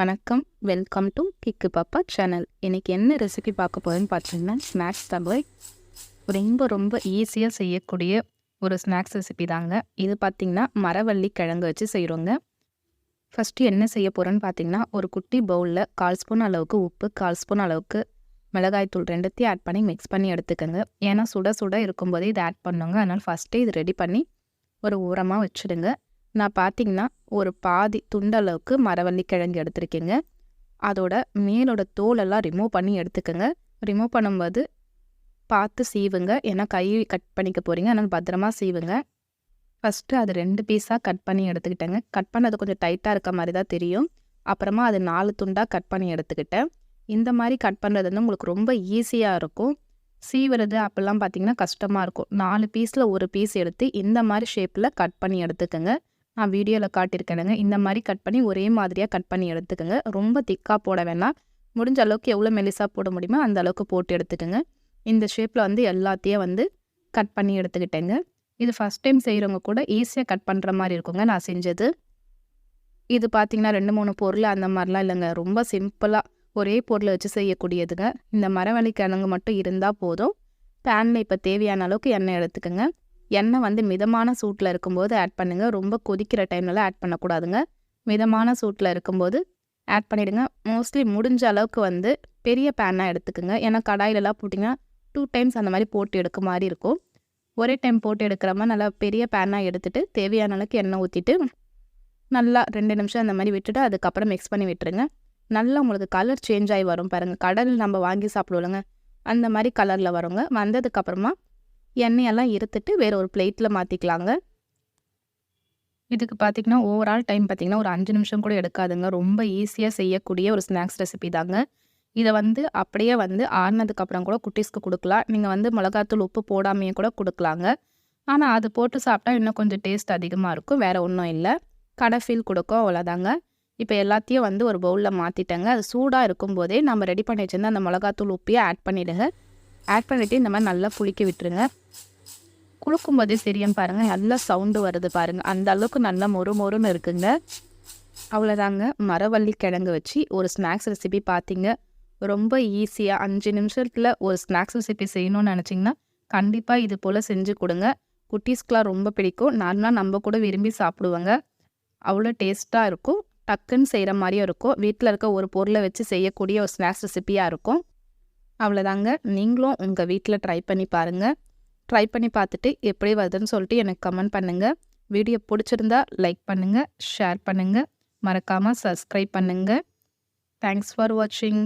வணக்கம். Welcome to Kikku Pappa channel இன்றைக்கி என்ன ரெசிபி பார்க்க போகிறேன்னு பார்த்தீங்கன்னா ஸ்நாக்ஸ் தவை ரொம்ப ரொம்ப ஈஸியாக செய்யக்கூடிய ஒரு ஸ்நாக்ஸ் ரெசிபி தாங்க. இது பார்த்திங்கன்னா மரவள்ளி கிழங்கு வச்சு செய்கிறோங்க ஃபஸ்ட்டு என்ன செய்ய போகிறோன்னு பார்த்தீங்கன்னா ஒரு குட்டி பவுலில் கால் ஸ்பூன் அளவுக்கு உப்பு கால் ஸ்பூன் அளவுக்கு மிளகாய்த்தூள் ரெண்டுத்தையும் ஆட் பண்ணி மிக்ஸ் பண்ணி எடுத்துக்கோங்க. ஏன்னா சுட சுட இருக்கும்போதே இதை ஆட் பண்ணுங்க. அதனால் ஃபஸ்ட்டே இது ரெடி பண்ணி ஒரு ஊரமாக வச்சுடுங்க. நான் பார்த்தீங்கன்னா ஒரு பாதி துண்டளவுக்கு மரவள்ளி கிழங்கு எடுத்திருக்கேங்க. அதோட மேலோட தோலெல்லாம் ரிமூவ் பண்ணி எடுத்துக்கோங்க. ரிமூவ் பண்ணும்போது பார்த்து சீவுங்க. ஏன்னா கை கட் பண்ணிக்க போகிறீங்க அதனால் பத்திரமா சீவுங்க. ஃபஸ்ட்டு அது ரெண்டு பீஸாக கட் பண்ணி எடுத்துக்கிட்டேங்க. கட் பண்ணது கொஞ்சம் டைட்டாக இருக்க மாதிரி தான் தெரியும். அப்புறமா அது நாலு துண்டாக கட் பண்ணி எடுத்துக்கிட்டேன். இந்த மாதிரி கட் பண்ணுறது வந்து உங்களுக்கு ரொம்ப ஈஸியாக இருக்கும். சீவுறது அப்போல்லாம் பார்த்தீங்கன்னா கஷ்டமாக இருக்கும். நாலு பீஸில் ஒரு பீஸ் எடுத்து இந்த மாதிரி ஷேப்பில் கட் பண்ணி எடுத்துக்கோங்க. நான் வீடியோவில் காட்டியிருக்கேனுங்க. இந்த மாதிரி கட் பண்ணி ஒரே மாதிரியாக கட் பண்ணி எடுத்துக்கோங்க. ரொம்ப திக்காக போட வேணாம். முடிஞ்ச அளவுக்கு எவ்வளோ மெலிசாக போட முடியுமோ அந்த அளவுக்கு போட்டு எடுத்துக்கோங்க. இந்த ஷேப்பில் வந்து எல்லாத்தையும் வந்து கட் பண்ணி எடுத்துக்கிட்டேங்க. இது ஃபஸ்ட் டைம் செய்கிறவங்க கூட ஈஸியாக கட் பண்ணுற மாதிரி இருக்குங்க நான் செஞ்சது. இது பார்த்திங்கன்னா ரெண்டு மூணு பொருள் அந்த மாதிரிலாம் இல்லைங்க. ரொம்ப சிம்பிளாக ஒரே பொருளை வச்சு செய்யக்கூடியதுங்க. இந்த மரவள்ளி கிழங்கு மட்டும் இருந்தால் போதும். பேனில் இப்போ தேவையான அளவுக்கு எண்ணெய் எடுத்துக்கோங்க. எண்ணெய் வந்து மிதமான சூட்டில் இருக்கும்போது ஆட் பண்ணுங்கள் ரொம்ப கொதிக்கிற டைம்லலாம் ஆட் பண்ணக்கூடாதுங்க. மிதமான சூட்டில் இருக்கும்போது ஆட் பண்ணிவிடுங்க மோஸ்ட்லி முடிஞ்ச அளவுக்கு வந்து பெரிய பேனாக எடுத்துக்கோங்க. ஏன்னா கடாயிலலாம் போட்டிங்கன்னா டூ டைம்ஸ் அந்த மாதிரி போட்டு எடுக்க மாதிரி இருக்கும். ஒரே டைம் போட்டு எடுக்கிற மாதிரி நல்லா பெரிய பேனாக எடுத்துகிட்டு தேவையான அளவுக்கு எண்ணெய் ஊற்றிட்டு நல்லா ரெண்டு நிமிஷம் அந்த மாதிரி விட்டுட்டு அதுக்கப்புறம் மிக்ஸ் பண்ணி விட்டுருங்க. நல்லா உங்களுக்கு கலர் சேஞ்ச் ஆகி வரும் பாருங்கள் கடல் நம்ம வாங்கி சாப்பிடுவோங்க அந்த மாதிரி கலரில் வருங்க. வந்ததுக்கப்புறமா எண்ணெயெல்லாம் இருத்துட்டு வேறு ஒரு பிளேட்டில் மாற்றிக்கலாங்க இதுக்கு பார்த்திங்கன்னா ஓவரால் டைம் பார்த்திங்கன்னா ஒரு அஞ்சு நிமிஷம் கூட எடுக்காதுங்க. ரொம்ப ஈஸியாக செய்யக்கூடிய ஒரு ஸ்நாக்ஸ் ரெசிபி தாங்க. இதை வந்து அப்படியே வந்து ஆறுனதுக்கப்புறம் கூட குட்டீஸ்க்கு கொடுக்கலாம். நீங்கள் வந்து மிளகாத்தூள் உப்பு போடாமையே கூட கொடுக்கலாங்க. ஆனால் அது போட்டு சாப்பிட்டா இன்னும் கொஞ்சம் டேஸ்ட் அதிகமாக இருக்கும். வேறு ஒன்றும் இல்லை. கடை ஃபீல் கொடுக்கும் அவ்வளோதாங்க இப்போ எல்லாத்தையும் வந்து ஒரு பவுலில் மாற்றிட்டேங்க அது சூடாக இருக்கும்போதே நம்ம ரெடி பண்ணி வச்சிருந்த அந்த மிளகாத்தூள் உப்பையும் ஆட் பண்ணிவிடுங்க ஆட் பண்ணிவிட்டு இந்த மாதிரி நல்லா குளிக்க விட்டுருங்க. குளுக்கும் போதே சரியான்னு பாருங்கள் நல்லா சவுண்டு வருது பாருங்கள் அந்த அளவுக்கு நல்லா மொறு மொறுன்னு இருக்குங்க. அவ்வளோதாங்க மரவள்ளி கிழங்கு வச்சு ஒரு ஸ்நாக்ஸ் ரெசிபி பார்த்தீங்க. ரொம்ப ஈஸியாக அஞ்சு நிமிஷத்தில் ஒரு ஸ்நாக்ஸ் ரெசிபி செய்யணும்னு நினச்சிங்கன்னா கண்டிப்பாக இது போல் செஞ்சு கொடுங்க. குட்டீஸ்க்கெலாம் ரொம்ப பிடிக்கும். நார்மலாக நம்ம கூட விரும்பி சாப்பிடுவாங்க. அவ்வளோ டேஸ்ட்டாக இருக்கும். டக்குன்னு செய்கிற மாதிரியும் இருக்கும். வீட்டில் இருக்க ஒரு பொருளை வச்சு செய்யக்கூடிய ஒரு ஸ்நாக்ஸ் ரெசிப்பியாக இருக்கும். அவ்வளோதாங்க நீங்களும் உங்கள் வீட்டில் ட்ரை பண்ணி பாருங்கள் ட்ரை பண்ணி பார்த்துட்டு எப்படி வருதுன்னு சொல்லிட்டு எனக்கு கமெண்ட் பண்ணுங்கள் வீடியோ பிடிச்சிருந்தா லைக் பண்ணுங்கள் ஷேர் பண்ணுங்கள் மறக்காமல் சப்ஸ்கிரைப் பண்ணுங்கள் தேங்க்ஸ் ஃபார் வாட்சிங்